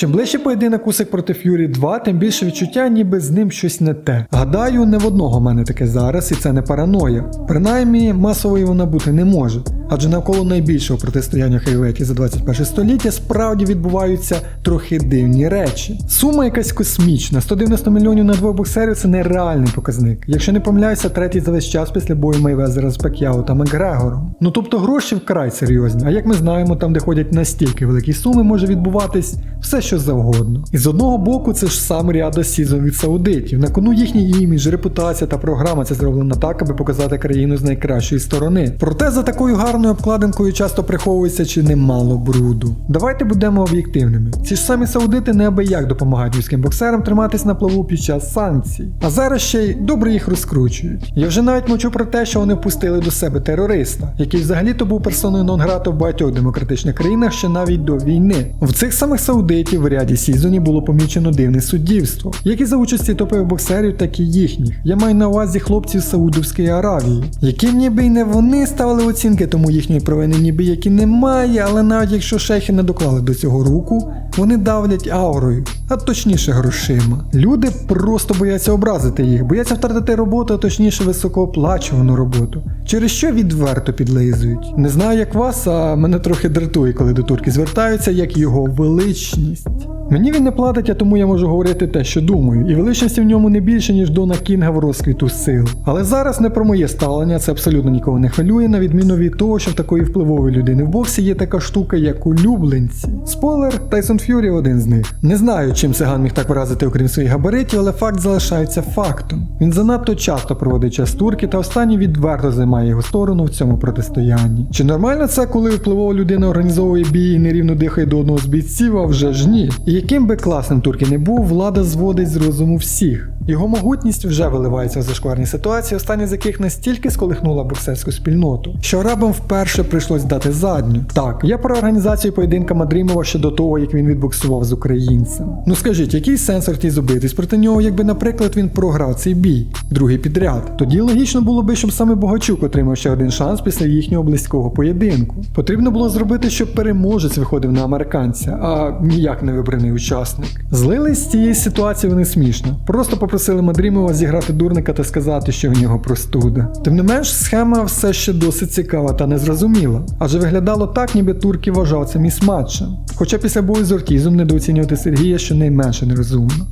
Чим ближче поєдинок Усик проти Ф'юрі 2, тим більше відчуття, ніби з ним щось не те. Гадаю, не в одного в мене таке зараз, і це не параноя. Принаймні, масовою вона бути не може. Адже навколо найбільшого протистояння хейветі за 21 століття справді відбуваються трохи дивні речі. Сума якась космічна, 190 мільйонів на двох боксерів це нереальний показник. Якщо не помиляюся, третій за весь час після бою Мейвезера з Пак'яо та Макгрегором. Ну тобто гроші вкрай серйозні, а як ми знаємо, там де ходять настільки великі суми, може відбуватись все що завгодно. І з одного боку, це ж сам ряда Сізон від саудитів. На кону їхній імідж, репутація та програма це зроблено так, аби показати країну з найкращої сторони. Проте за такою гарною обкладинкою часто приховується чи немало бруду. Давайте будемо об'єктивними. Ці ж самі саудити неабияк допомагають військовим боксерам триматись на плаву під час санкцій. А зараз ще й добре їх розкручують. Я вже навіть мовчу про те, що вони впустили до себе терориста, який взагалі-то був персоною нон-грата в багатьох демократичних країнах ще навіть до війни. В цих самих саудитів в ряді сізонів було помічено дивне суддівство, як і за участі топових боксерів, так і їхніх. Я маю на увазі хлопців Саудовської Аравії, яким ніби й не вони ставили оцінки, тому їхньої провини ніби як і немає, але навіть якщо шейхи не доклали до цього руку, вони давлять аурою, а точніше грошима. Люди просто бояться образити їх, бояться втратити роботу, а точніше високооплачувану роботу, через що відверто підлизують. Не знаю, як вас, а мене трохи дратує, коли до турки звертаються, як його величність. Мені він не платить, а тому я можу говорити те, що думаю, і величності в ньому не більше, ніж Дона Кінга в розквіту сил. Але зараз не про моє ставлення, це абсолютно нікого не хвилює, на відміну від того, що в такої впливової людини в боксі є така штука, як улюбленці. Спойлер, Тайсон Ф'юрі один з них. Не знаю, чим Сиган міг так вразити, окрім своїх габаритів, але факт залишається фактом. Він занадто часто проводить час турки, та останній відверто займає його сторону в цьому протистоянні. Чи нормально це, коли впливова людина організовує бій і нерівно дихає до одного з бійців, а вже ж ні? І яким би класним турки не був, влада зводить з розуму всіх. Його могутність вже виливається в зашкварні ситуації, останні з яких настільки сколихнула боксерську спільноту, що арабам вперше прийшлось дати задню. Так, я про організацію поєдинка Мадрімова ще до того, як він відбоксував з українцем. Ну скажіть, який сенс Ортіз зубитись проти нього, якби, наприклад, він програв цей бій, другий підряд? Тоді логічно було би, щоб саме Богачук отримав ще один шанс після їхнього близького поєдинку. Потрібно було зробити, щоб переможець виходив на американця, а ніяк не вибраний учасник. Злились з цієї ситуації вони смішно. Просто попросили Мадрімова зіграти дурника та сказати, що в нього простуда. Тим не менш, схема все ще досить цікава та незрозуміла, адже виглядало так, ніби турки вважав це міс-матчем. Хоча після бою з Ортізом недооцінювати Сергія щонайменше нерозумно.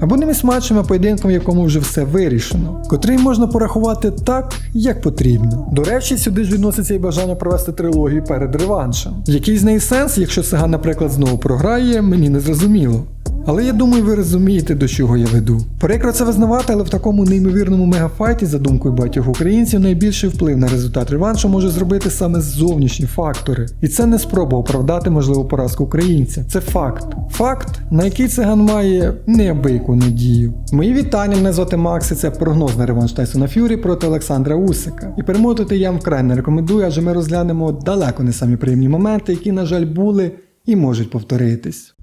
Або не міс-матчем, а поєдинком, в якому вже все вирішено, котрий можна порахувати так, як потрібно. До речі, сюди ж відноситься і бажання провести трилогію перед реваншем. Який з неї сенс, якщо Саган, наприклад, знову програє, мені не зрозуміло. Але я думаю, ви розумієте, до чого я веду. Прикро це визнавати, але в такому неймовірному мегафайті, за думкою багатьох українців, найбільший вплив на результат реваншу може зробити саме зовнішні фактори. І це не спроба оправдати можливу поразку українця. Це факт. Факт, на який циган має неабияку надію. Мої вітання, мене звати Макс, і це прогноз на реванш Тайсона Ф'юрі проти Олександра Усика. І перемотувати я вам вкрай не рекомендую, адже ми розглянемо далеко не самі приємні моменти, які, на жаль, були і можуть повторитись.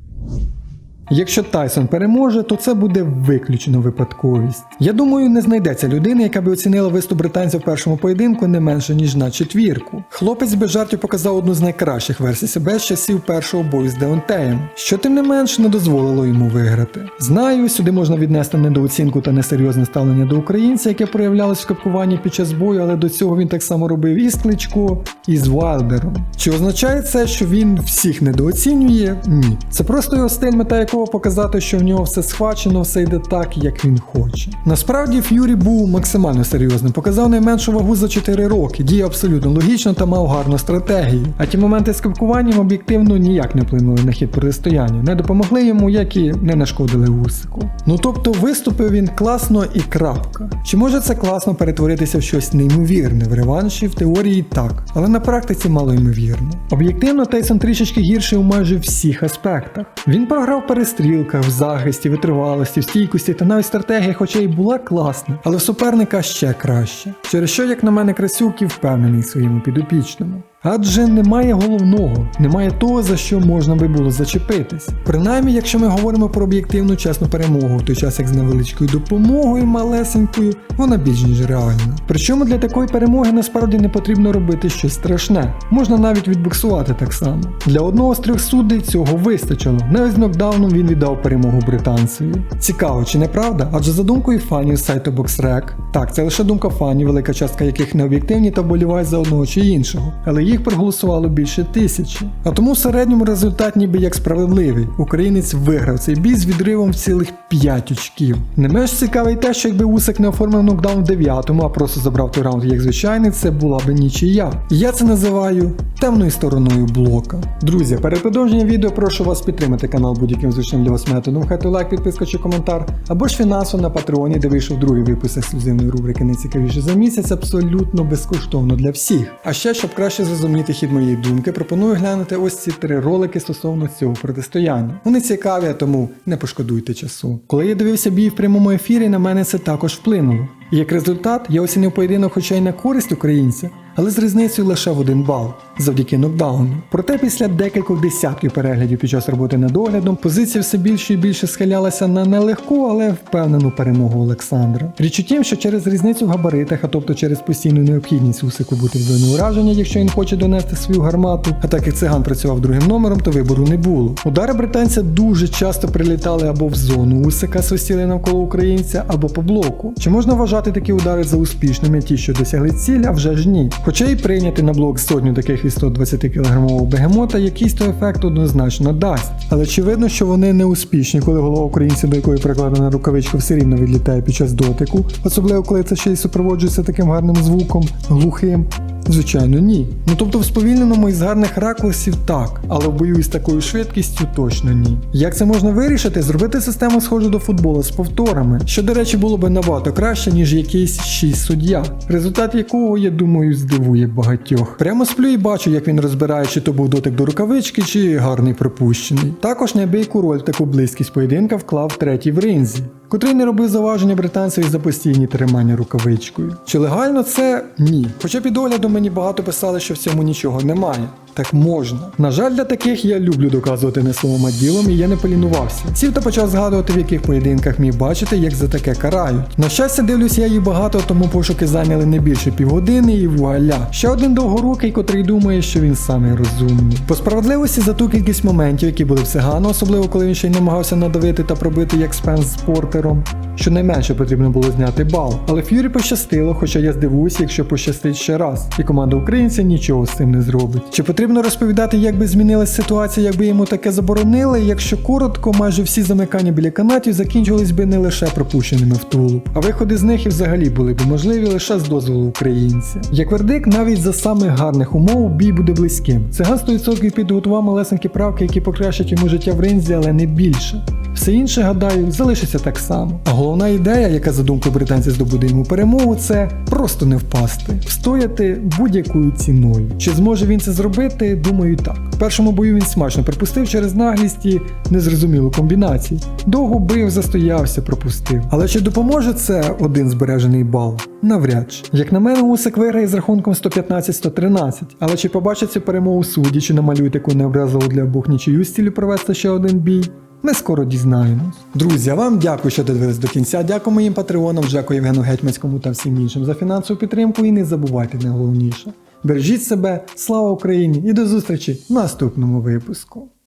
Якщо Тайсон переможе, то це буде виключено випадковість. Я думаю, не знайдеться людини, яка би оцінила виступ британця в першому поєдинку не менше ніж на четвірку. Хлопець без жартів показав одну з найкращих версій себе з часів першого бою з Деонтеєм, що тим не менш не дозволило йому виграти. Знаю, сюди можна віднести недооцінку та несерйозне ставлення до українця, яке проявлялось в капкуванні під час бою, але до цього він так само робив і з Кличко, і з Вайлдером. Чи означає це, що він всіх недооцінює? Ні. Це просто його стиль, мета якого показати, що в нього все схвачено, все йде так, як він хоче. Насправді Ф'юрі був максимально серйозним, показав найменшу вагу за 4 роки, діяв абсолютно логічно та мав гарну стратегію. А ті моменти з капкуванням об'єктивно ніяк не вплинули на хід протистояння, не допомогли йому, як і не нашкодили Усику. Ну тобто виступив він класно і крапка. Чи може це класно перетворитися в щось неймовірне в реванші? В теорії так, але на практиці мало ймовірно. Об'єктивно, Тейсон трішечки гірший у майже всіх аспектах. Він програв перестрілках, в захисті, витривалості, в стійкості та навіть стратегія, хоча й була класна, але суперника ще краще. Через що, як на мене, Красюк і впевнений своєму підопічному. Адже немає головного, немає того, за що можна би було зачепитись. Принаймні, якщо ми говоримо про об'єктивну чесну перемогу, в той час як з невеличкою допомогою, малесенькою, вона більш ніж реальна. Причому для такої перемоги насправді не потрібно робити щось страшне, можна навіть відбуксувати так само. Для одного з трьох суддей цього вистачило. Навіть з нокдауном він віддав перемогу британцеві. Цікаво, чи не правда? Адже за думкою фанів сайту BoxRec, так, це лише думка фанів, велика частка яких не об'єктивні та вболівають за одного чи іншого, але їх проголосувало більше тисячі. А тому в середньому результат ніби як справедливий. Українець виграв цей бій з відривом в цілих 5 очків. Не менш цікаве те, що якби Усик не оформив нокдаун в 9-му, а просто забрав той раунд як звичайний, це була би нічия. Я це називаю темною стороною блока. Друзі, перед продовженням відео прошу вас підтримати канал будь-яким зручним для вас методом. Хай то лайк, підписка чи коментар, або ж фінансово на Патреоні, де вийшов другий випуск ексклюзивної рубрики Найцікавіше за місяць, абсолютно безкоштовно для всіх. А ще, щоб краще зрозуміти хід моєї думки, пропоную глянути ось ці три ролики стосовно цього протистояння. Вони цікаві, тому не пошкодуйте часу. Коли я дивився бій в прямому ефірі, на мене це також вплинуло. І як результат, я оцінив поєдинок хоча й на користь українця, але з різницею лише в один бал завдяки нокдауну. Проте після декількох десятків переглядів під час роботи над оглядом позиція все більше і більше схилялася на нелегку, але впевнену перемогу Олександра. Річ у тім, що через різницю в габаритах, а тобто через постійну необхідність Усику бути в зоні ураження, якщо він хоче донести свою гармату, а так як циган працював другим номером, то вибору не було. Удари британця дуже часто прилітали або в зону Усика, свистіли навколо українця, або по блоку. Чи можна вважати такі удари за успішними, ті, що досягли цілі, а вже ж ні. Хоча й прийняти на блок сотню таких від 120 кілограмового бегемота якийсь то ефект однозначно дасть. Але очевидно, що вони не успішні, коли голова українця, до якої прикладена рукавичка, все рівно відлітає під час дотику, особливо коли це ще й супроводжується таким гарним звуком, глухим. Звичайно, ні. Ну тобто в сповільненому із гарних ракурсів так, але в бою із такою швидкістю точно ні. Як це можна вирішити? Зробити систему схожу до футболу з повторами, що, до речі, було би набагато краще, ніж якийсь 6 суддя, результат якого, я думаю, здивує багатьох. Прямо сплю і бачу, як він розбирає, чи то був дотик до рукавички, чи гарний пропущений. Також неабияку роль таку близькість поєдинка вклав третій в ринзі котрий не робив зауваження британцеві за постійні тримання рукавичкою. Чи легально це? Ні. Хоча під оглядом мені багато писали, що в цьому нічого немає. Так можна. На жаль, для таких я люблю доказувати не словом а ділом, і я не полінувався. Сів та почав згадувати, в яких поєдинках міг бачити, як за таке карають. На щастя, дивлюсь, я їх багато, тому пошуки зайняли не більше півгодини і вуаля. Ще один довгорукий, котрий думає, що він самий розумний. По справедливості за ту кількість моментів, які були в Сигану, особливо коли він ще й намагався надавити та пробити як спенс з портером. Щонайменше потрібно було зняти бал. Але Ф'юрі пощастило, хоча я здивуюся, якщо пощастить ще раз. І команда українця нічого з цим не зробить. Чи потрібно розповідати, як би змінилась ситуація, якби йому таке заборонили? Якщо коротко, майже всі замикання біля канатів закінчились би не лише пропущеними в тулуб, а виходи з них і взагалі були б можливі лише з дозволу українця. Як вердикт, навіть за самих гарних умов бій буде близьким. Циган 100% підготував малесенькі правки, які покращать йому життя в ринзі, але не більше. Все інше, гадаю, залишиться так само. А головна ідея, яка за думкою британця здобуде йому перемогу, це просто не впасти, встояти будь-якою ціною. Чи зможе він це зробити? Думаю, так. В першому бою він смачно припустив через наглість і незрозумілу комбінацію. Довго бив, застоявся, пропустив. Але чи допоможе це один збережений бал? Навряд чи. Як на мене, Усик виграє з рахунком 115-113. Але чи побачить цю перемогу судді, чи намалюють таку необразливу для обох нічию з провести ще один бій? Ми скоро дізнаємось. Друзі, вам дякую, що дивились до кінця. Дякую моїм патреонам, дякую Євгену Гетьманському та всім іншим за фінансову підтримку. І не забувайте найголовніше. Бережіть себе, слава Україні і до зустрічі в наступному випуску.